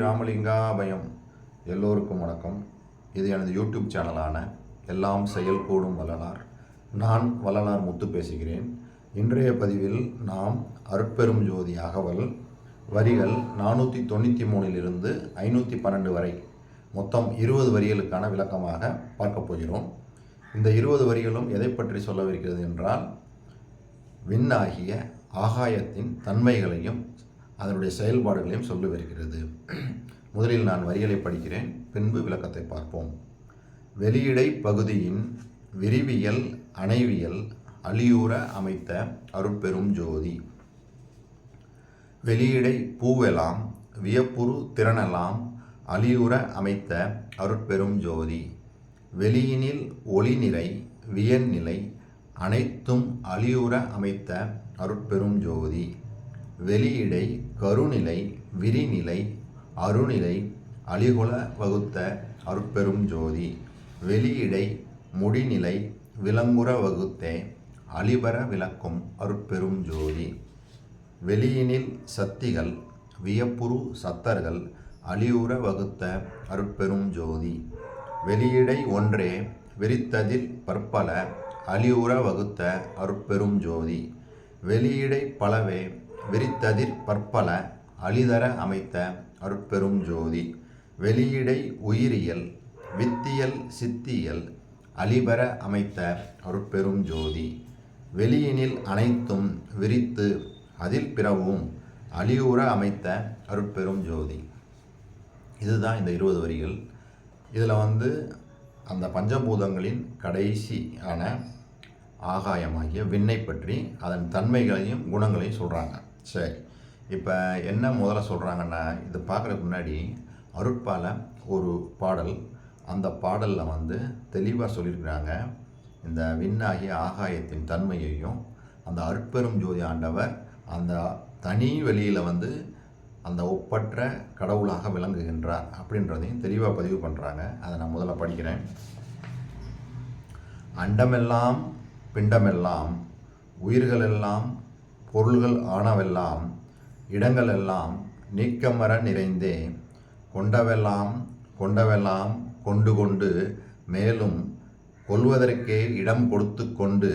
ராமலிங்காபயம் எல்லோருக்கும் வணக்கம். இது எனது யூடியூப் சேனலான எல்லாம் செயல் கூடும் வள்ளலார். நான் வள்ளலார் முத்து பேசுகிறேன். இன்றைய பதிவில் நாம் அருட்பெரும் ஜோதி அகவல் வரிகள் நானூற்றி தொண்ணூற்றி மூணிலிருந்து ஐநூற்றி பன்னெண்டு வரை. மொத்தம் இருபது வரிகளுக்கான விளக்கமாக பார்க்கப் போகிறோம். இந்த இருபது வரிகளும் எதை பற்றி சொல்லவிருக்கிறது என்றால் விண்ணாகிய ஆகாயத்தின் தன்மைகளையும் அதனுடைய செயல்பாடுகளையும் சொல்லி வருகிறது. முதலில் நான் வரிகளை படிக்கிறேன் பின்பு விளக்கத்தை பார்ப்போம். வெளியிடை பகுதியின் விரிவியல் அணைவியல் அழியூற அமைத்த அருட்பெரும் ஜோதி. வெளியிடை பூவெலாம் வியப்புறு திறனெல்லாம் அழியுற அமைத்த அருட்பெரும் ஜோதி. வெளியினில் ஒளிநிலை வியன்நிலை அனைத்தும் அழியுற அமைத்த அருட்பெரும் ஜோதி. வெளியிடை கருநிலை விரிநிலை அருநிலை அழிகுல வகுத்த அருட்பெரும் ஜோதி. வெளியிடை முடிநிலை விளங்குற வகுத்தே அழிபர விளக்கும் அருட்பெரும் ஜோதி. வெளியினில் சக்திகள் வியப்புரு சத்தர்கள் அழியுற வகுத்த அருட்பெரும் ஜோதி. வெளியிடை ஒன்றே விரித்ததில் பற்பல அழியுற வகுத்த அருட்பெரும் ஜோதி. வெளியிடை பலவே விரித்ததிர் பற்பல அழிதர அமைத்த அருட்பெரும் ஜோதி. வெளியிடை உயிரியல் வித்தியல் சித்தியல் அழிபர அமைத்த அருட்பெரும் ஜோதி. வெளியினில் அனைத்தும் விரித்து அதில் பிறவும் அழியுற அமைத்த அருட்பெரும் ஜோதி. இதுதான் இந்த இருபது வரிகள். இதில் வந்து அந்த பஞ்சபூதங்களின் கடைசியான ஆகாயமாகிய விண்ணை பற்றி அதன் தன்மைகளையும் குணங்களையும் சொல்கிறாங்க சரி. இப்போ என்ன முதல்ல சொல்கிறாங்கன்னா இது பார்க்குறதுக்கு முன்னாடி அருட்பால ஒரு பாடல் அந்த பாடலில் வந்து தெளிவாக சொல்லியிருக்கிறாங்க. இந்த விண்ணாகிய ஆகாயத்தின் தன்மையையும் அந்த அருட்பெரும் ஜோதி ஆண்டவர் அந்த தனி வெளியில் வந்து அந்த ஒப்பற்ற கடவுளாக விளங்குகின்றார் அப்படின்றதையும் தெளிவாக பதிவு பண்ணுறாங்க அதை நான் முதல்ல படிக்கிறேன். அண்டமெல்லாம் பிண்டமெல்லாம் உயிர்களெல்லாம் பொருள்கள் ஆனவெல்லாம் இடங்களெல்லாம் நீக்கமர நிறைந்தே. கொண்டவெல்லாம் கொண்டவெல்லாம் கொண்டு கொண்டு மேலும் கொள்வதற்கே இடம் கொடுத்து கொண்டு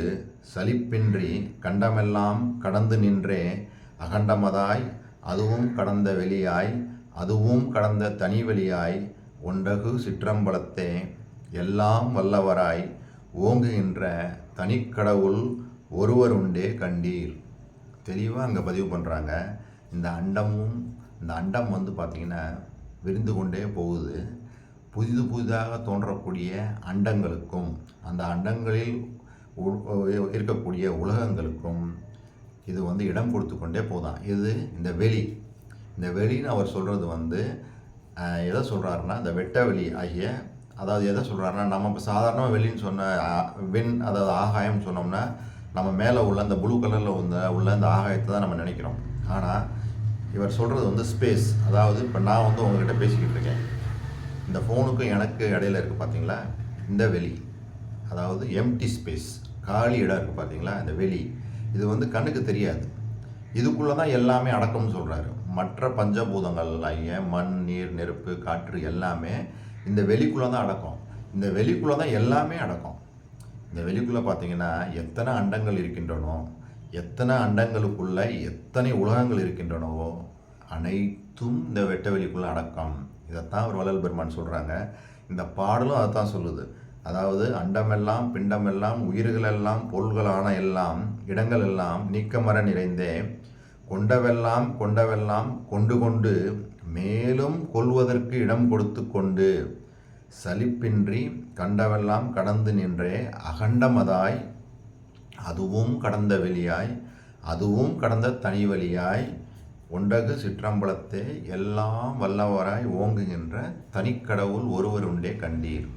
சலிப்பின்றி கண்டமெல்லாம் கடந்து நின்றே. அகண்டமதாய் அதுவும் கடந்த வெளியாய் அதுவும் கடந்த தனி வெளியாய் ஒண்டகு சிற்றம்பலத்தே எல்லாம் வல்லவராய் ஓங்குகின்ற தனிக்கடவுள் ஒருவருண்டே கண்டீர். தெளிவாக அங்கே பதிவு பண்ணுறாங்க இந்த அண்டமும் இந்த அண்டம் வந்து பார்த்திங்கன்னா விரிந்து கொண்டே போகுது. புதிது புதிதாக தோன்றக்கூடிய அண்டங்களுக்கும் அந்த அண்டங்களில் இருக்கக்கூடிய உலகங்களுக்கும் இது வந்து இடம் கொடுத்து கொண்டே போதான் இது இந்த வெளி. இந்த வெளின்னு அவர் சொல்கிறது வந்து எதை சொல்கிறாருன்னா இந்த வெட்ட வெளி ஆகிய அதாவது எதை சொல்கிறாருன்னா நம்ம இப்போ சாதாரணமாக வெளின்னு சொன்ன வின் அதாவது ஆகாயம்னு சொன்னோம்னா நம்ம மேலே உள்ள அந்த ப்ளூ கலரில் உள்ள உள்ள இந்த ஆகாயத்தை தான் நம்ம நினைக்கிறோம். ஆனால் இவர் சொல்கிறது வந்து ஸ்பேஸ் அதாவது இப்போ நான் வந்து உங்ககிட்ட பேசிக்கிட்டு இருக்கேன். இந்த ஃபோனுக்கும் எனக்கு இடையில இருக்குது பார்த்தீங்களா இந்த வெளி. அதாவது எம்டி ஸ்பேஸ் காலி இடம் இருக்குது பார்த்தீங்களா இந்த வெளி. இது வந்து கண்ணுக்கு தெரியாது. இதுக்குள்ளே தான் எல்லாமே அடக்கம்னு சொல்கிறாரு மற்ற பஞ்சபூதங்கள் ஐய மண் நீர் நெருப்பு காற்று எல்லாமே இந்த வெளிக்குள்ளே தான் அடக்கம். இந்த வெளிக்குள்ளே தான் எல்லாமே அடக்கம். இந்த வெளிக்குள்ளே பார்த்தீங்கன்னா எத்தனை அண்டங்கள் இருக்கின்றனோ எத்தனை அண்டங்களுக்குள்ள எத்தனை உலகங்கள் இருக்கின்றனவோ அனைத்தும் இந்த வெட்ட வெளிக்குள்ளே அடக்கம். இதைத்தான் ஒரு வள்ளல் பெருமான் சொல்கிறாங்க இந்த பாடலும் அதை தான் சொல்லுது. அதாவது அண்டமெல்லாம் பிண்டமெல்லாம் உயிர்களெல்லாம் பொருள்களான எல்லாம் இடங்கள் எல்லாம் நீக்கமர நிறைந்தே கொண்டவெல்லாம் கொண்டவெல்லாம் கொண்டு கொண்டு மேலும் கொள்வதற்கு இடம் கொடுத்து கொண்டு சலிப்பின்றி கண்டவெல்லாம் கடந்து நின்றே அகண்டமதாய் அதுவும் கடந்த வெளியாய் அதுவும் கடந்த தனி வழியாய் ஒண்டகு சிற்றம்பலத்தே எல்லாம் வல்லவராய் ஓங்குகின்ற தனிக்கடவுள் ஒருவர் உண்டே கண்டீர்.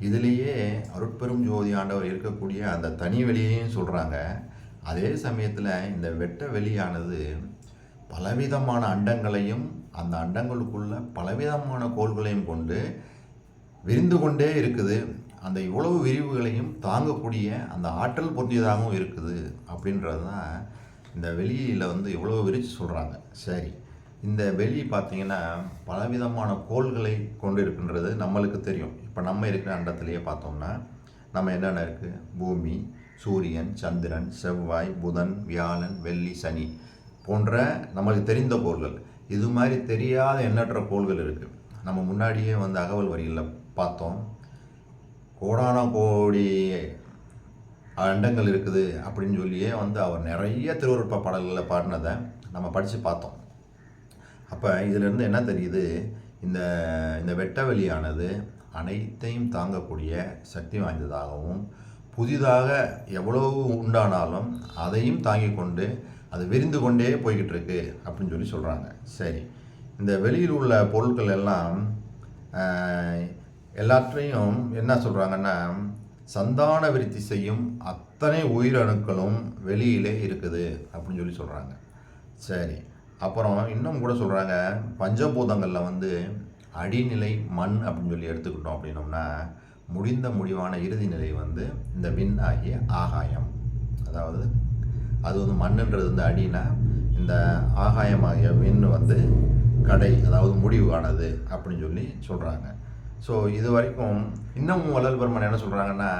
இதுலேயே அருட்பெரும் ஜோதி ஆண்டவர் இருக்கக்கூடிய அந்த தனி வெளியையும் சொல்கிறாங்க அதே சமயத்தில் இந்த வெட்ட வெளியானது பலவிதமான அண்டங்களையும் அந்த அண்டங்களுக்குள்ள பலவிதமான கோள்களையும் கொண்டு விரிந்து கொண்டே இருக்குது. அந்த இவ்வளவு விரிவுகளையும் தாங்கக்கூடிய அந்த ஆற்றல் பொருந்தியதாகவும் இருக்குது அப்படின்றது தான் இந்த வெளியில் வந்து இவ்வளோ விரித்து சொல்கிறாங்க சரி இந்த வெளி பார்த்திங்கன்னா பலவிதமான கோள்களை கொண்டு இருக்கின்றது நம்மளுக்கு தெரியும். இப்போ நம்ம இருக்கிற அண்டத்திலேயே பார்த்தோம்னா நம்ம என்னென்ன இருக்குது பூமி சூரியன் சந்திரன் செவ்வாய் புதன் வியாழன் வெள்ளி சனி போன்ற நம்மளுக்கு தெரிந்த கோள்கள். இது மாதிரி தெரியாத எண்ணற்ற கோள்கள் இருக்குது நம்ம முன்னாடியே வந்து அகவல் வரிகளில் பார்த்தோம். கோடான கோடி அண்டங்கள் இருக்குது அப்படின்னு சொல்லியே வந்து அவர் நிறைய திருவருட்ப பாடல்களில் பாடினதை நம்ம படித்து பார்த்தோம். அப்போ இதிலிருந்து என்ன தெரியுது? இந்த இந்த வெட்ட வெளியானது அனைத்தையும் தாங்கக்கூடிய சக்தி வாய்ந்ததாகவும் புதிதாக எவ்வளவு உண்டானாலும் அதையும் தாங்கி கொண்டு அது விரிந்து கொண்டே போய்கிட்டு இருக்கு அப்படின்னு சொல்லி சொல்கிறாங்க சரி இந்த வெளியில் உள்ள பொருட்கள் எல்லாம் எல்லாத்தையும் என்ன சொல்கிறாங்கன்னா சந்தான விருத்தி செய்யும் அத்தனை உயிரணுக்களும் வெளியிலே இருக்குது அப்படின்னு சொல்லி சொல்கிறாங்க சரி அப்புறம் இன்னும் கூட சொல்கிறாங்க பஞ்சபூதங்களில் வந்து அடிநிலை மண் அப்படின்னு சொல்லி எடுத்துக்கிட்டோம் அப்படின்னோம்னா முடிந்த முடிவான இறுதி நிலை வந்து இந்த விண் ஆகிய ஆகாயம். அதாவது அது வந்து மண்ணுன்றது வந்து அடினா இந்த ஆகாயமாகிய விண் வந்து கடை அதாவது முடிவானது அப்படின்னு சொல்லி சொல்கிறாங்க ஸோ இது வரைக்கும் இன்னமும் வள்ளல் என்ன சொல்கிறாங்கன்னா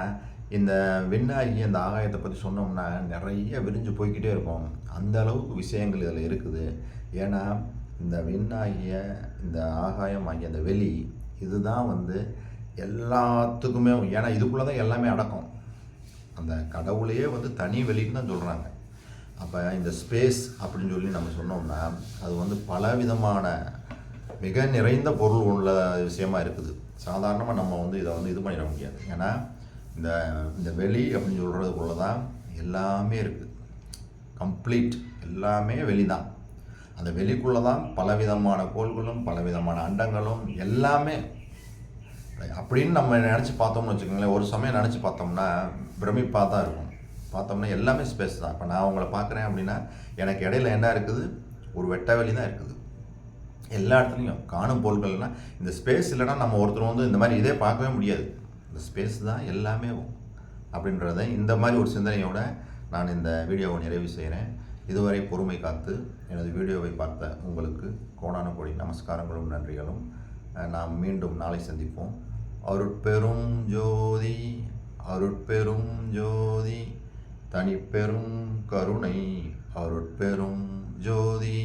இந்த விண்ணாகிய அந்த ஆகாயத்தை பற்றி சொன்னோம்னா நிறைய விரிஞ்சு போய்கிட்டே இருக்கும். அந்த அளவுக்கு விஷயங்கள் இதில் இருக்குது. ஏன்னா இந்த விண்ணாகிய இந்த ஆகாயம் ஆகிய அந்த வெளி இதுதான் வந்து எல்லாத்துக்குமே ஏன்னா இதுக்குள்ளே தான் எல்லாமே அடக்கும். அந்த கடவுளையே வந்து தனி வெளின்னு தான் சொல்கிறாங்க அப்போ இந்த ஸ்பேஸ் அப்படின்னு சொல்லி நம்ம சொன்னோம்னா அது வந்து பலவிதமான மிக நிறைந்த பொருள் உள்ள விஷயமா இருக்குது. சாதாரணமாக நம்ம வந்து இதை வந்து இது பண்ணிட முடியாது. ஏன்னா இந்த இந்த வெளி அப்படின்னு சொல்கிறதுக்குள்ள தான் எல்லாமே இருக்குது கம்ப்ளீட் எல்லாமே வெளி தான் அந்த வெளிக்குள்ளே தான் பலவிதமான கோள்களும் பலவிதமான அண்டங்களும் எல்லாமே. அப்படின்னு நம்ம நினச்சி பார்த்தோம்னு வச்சுக்கோங்களேன் ஒரு சமயம் நினச்சி பார்த்தோம்னா பிரமிப்பாக தான் இருக்கும். பார்த்தோம்னா எல்லாமே ஸ்பேஸ் தான். இப்போ நான் உங்களை பார்க்குறேன் அப்படின்னா எனக்கு இடையில என்ன இருக்குது? ஒரு வெட்ட வெளி தான் இருக்குது. எல்லா இடத்துலையும் காணும் பொருட்கள்னா இந்த ஸ்பேஸ் இல்லைன்னா நம்ம ஒருத்தர் வந்து இந்த மாதிரி இதே பார்க்கவே முடியாது. இந்த ஸ்பேஸ் தான் எல்லாமே அப்படின்றத இந்த மாதிரி ஒரு சிந்தனையோட நான் இந்த வீடியோவை நிறைவு செய்கிறேன் இதுவரை பொறுமை காத்து எனது வீடியோவை பார்த்த உங்களுக்கு கோடான கோடி நமஸ்காரங்களும் நன்றிகளும். நாம் மீண்டும் நாளை சந்திப்போம். அருட்பெரும் ஜோதி அருட்பெரும் ஜோதி தனிப்பெரும் கருணை அருட்பெரும் ஜோதி.